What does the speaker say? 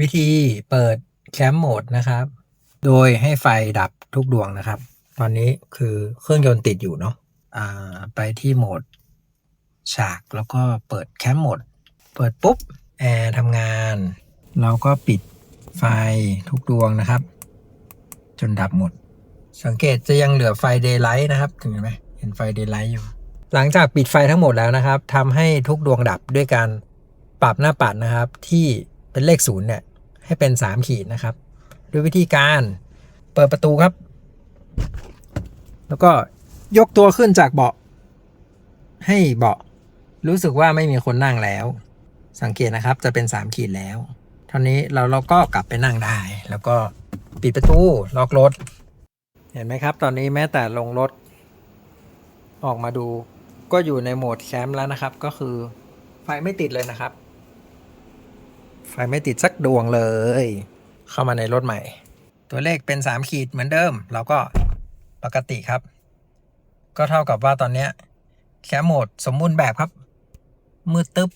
วิธีเปิดแคมป์โหมดนะครับ โดยให้ไฟดับทุกดวงนะครับ ตอนนี้คือเครื่องยนต์ติดอยู่เนาะอ่าไปที่โหมดฉากแล้วก็เปิดแคมป์โหมด เปิดปุ๊บแอร์ทำงาน เราก็ปิดไฟทุกดวงนะครับ จนดับหมด สังเกตจะยังเหลือไฟเดย์ไลท์นะครับถึงเห็นไหมเห็นไฟเดย์ไลท์อยู่ หลังจากปิดไฟทั้งหมดแล้วนะครับทำให้ทุกดวงดับด้วยการปรับหน้าปัดนะครับที่ เป็นเลขศูนย์เนี่ยให้เป็น 3 ขีดนะครับ ด้วยวิธีการเปิดประตูครับ แล้วก็ยกตัวขึ้นจากเบาะ ให้เบาะรู้สึกว่าไม่มีคนนั่งแล้ว สังเกตนะครับจะเป็น 3 ขีดแล้ว เท่านี้เราเราก็กลับไปนั่งได้ แล้วก็ปิดประตูล็อกรถ เห็นไหมครับ ตอนนี้แม้แต่ลงรถ ออกมาดูก็อยู่ในโหมดแคมป์แล้วนะครับ ก็คือไฟไม่ติดเลยนะครับ ไฟไม่ติดสักดวงเลย เข้ามาในรถใหม่ ตัวเลขเป็น 3 ขีดเหมือนเดิม เราก็ปกติครับ ก็เท่ากับว่าตอนนี้แคมโหมดสมบูรณ์แบบครับ มืดตึ๊บ